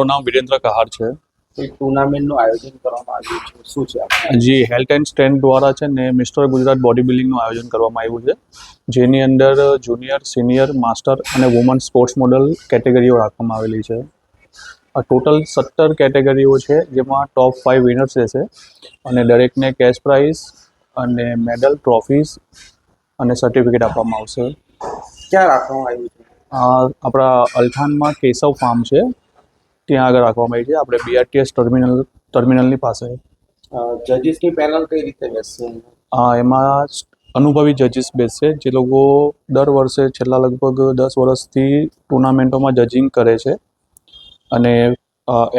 મારું નામ વિરેન્દ્ર કહાર છે. ટુર્નામેન્ટનું આયોજન કરવામાં આવ્યું છે. શું છે? જી હેલ્થ એન્ડ સ્ટ્રેન્થ દ્વારા છે ને મિસ્ટર ગુજરાત બોડી બિલ્ડિંગનું આયોજન કરવામાં આવ્યું છે. જેની અંદર જુનિયર સિનિયર માસ્ટર અને વુમન સ્પોર્ટ્સ મોડલ કેટેગરીઓ રાખવામાં આવેલી છે. આ ટોટલ સત્તર કેટેગરીઓ છે જેમાં ટોપ ફાઇવ વિનર્સ રહેશે અને દરેકને કેશ પ્રાઇઝ અને મેડલ ટ્રોફીઝ અને સર્ટિફિકેટ આપવામાં આવશે. ક્યાં રાખવામાં આવ્યું છે? આપણા અલથાણમાં કેશવ ફાર્મ છે. ત્યાં આગળ રાખવામાં આવી છે. આપણે બીઆરટીએસ ટર્મિનલ ટર્મિનલની પાસે જજીસની પેનલ કઈ રીતે બેસશે? એમાં અનુભવી જજીસ બેસશે. જે લોકો દર વર્ષે છેલ્લા લગભગ દસ વર્ષથી ટુર્નામેન્ટોમાં જજિંગ કરે છે. અને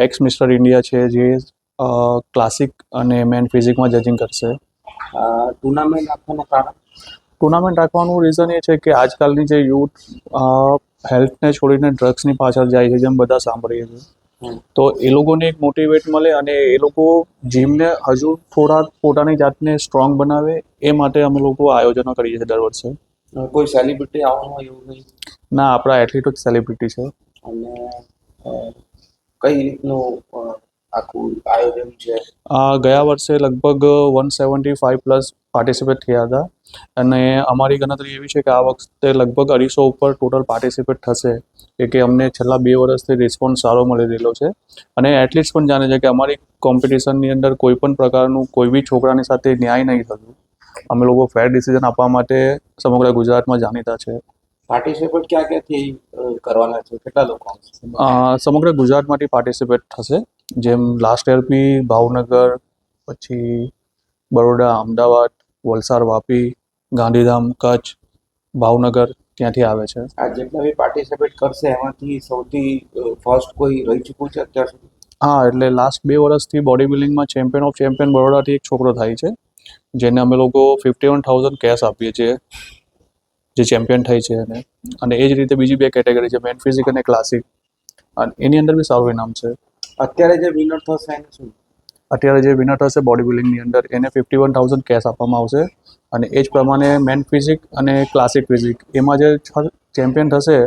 એક્સ મિસ્ટર ઇન્ડિયા છે જે ક્લાસિક અને મેન ફિઝિકમાં જજિંગ કરશે. ટુર્નામેન્ટ રાખવાનું કારણ? ટુર્નામેન્ટ રાખવાનું રીઝન એ છે કે આજકાલની જે યુથ હેલ્થને છોડીને ડ્રગ્સની પાછળ જાય છે જેમ બધા સાંભળીએ છીએ. તો એ લોકોને એક મોટિવેટ મળે અને એ લોકો જીમને હજુ થોડા પોતાની જાતને સ્ટ્રોંગ બનાવે એ માટે અમે લોકો આયોજનો કરીએ છીએ દર વર્ષે. કોઈ સેલિબ્રિટી આવવાનું એવું નહીં? ના આપણા એથ્લીટો જ સેલિબ્રિટી છે. અને કઈ રીતનું આખું આયોજન છે? આ ગયા વર્ષે લગભગ one seventy five plus participate થયા હતા. અને અમારી ગણતરી એવી છે કે આ વખતે લગભગ અઢીસો ઉપર ટોટલ પાર્ટિસિપેટ થશે. કે કે અમને છેલ્લા બે વર્ષથી રિસ્પોન્સ સારો મળી રહેલો છે. અને એટલીસ્ટ પણ જાણે છે કે અમારી કોમ્પિટિશનની અંદર કોઈ પણ પ્રકારનું કોઈ બી છોકરાની સાથે ન્યાય નહીં થતું. અમે લોકો ફેર ડિસિઝન આપવા માટે સમગ્ર ગુજરાતમાં જાણીતા છે. પાર્ટિસિપેટ ક્યાં ક્યાંથી કરવાના છે? કેટલા લોકો સમગ્ર ગુજરાતમાંથી પાર્ટિસિપેટ થશે. જેમ લાસ્ટ યર બી ભાવનગર પછી બરોડા અમદાવાદ વલસાડ વાપી ગાંધીધામ કચ્છ ભાવનગર ત્યાંથી આવે છે. આ જેટલા બી પાર્ટિસિપેટ કરશે એમાંથી સૌથી ફર્સ્ટ કોઈ રહી ચૂક્યું છે અત્યાર સુધી? હા એટલે લાસ્ટ બે વર્ષથી બોડી બિલ્ડિંગમાં ચેમ્પિયન ઓફ ચેમ્પિયન બરોડાથી એક છોકરો થાય છે જેને અમે લોકો ફિફ્ટી વન થાઉઝન્ડ કેશ આપીએ છીએ જે ચેમ્પિયન થાય છે અને અને એ જ રીતે બીજી બે કેટેગરી છે મેન ફિઝિક અને ક્લાસિક અને એની અંદર બી સારું ઇનામ છે. અત્યારે જે વિનર થશે એને શું? અત્યારે જે વિનર થશે બોડી બિલ્ડિંગની અંદર, એને ફિફ્ટી વન થાઉઝન્ડ કેશ આપવામાં આવશે. અને એ જ પ્રમાણે મેન ફિઝિક અને ક્લાસિક ફિઝિક એમાં જે છ ચેમ્પિયન થશે,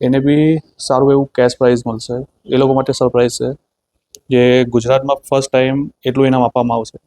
એને બી સારું એવું કેશ પ્રાઇઝ મળશે. એ લોકો માટે સરપ્રાઇઝ છે. જે ગુજરાતમાં ફર્સ્ટ ટાઈમ એટલું ઇનામ આપવામાં આવશે.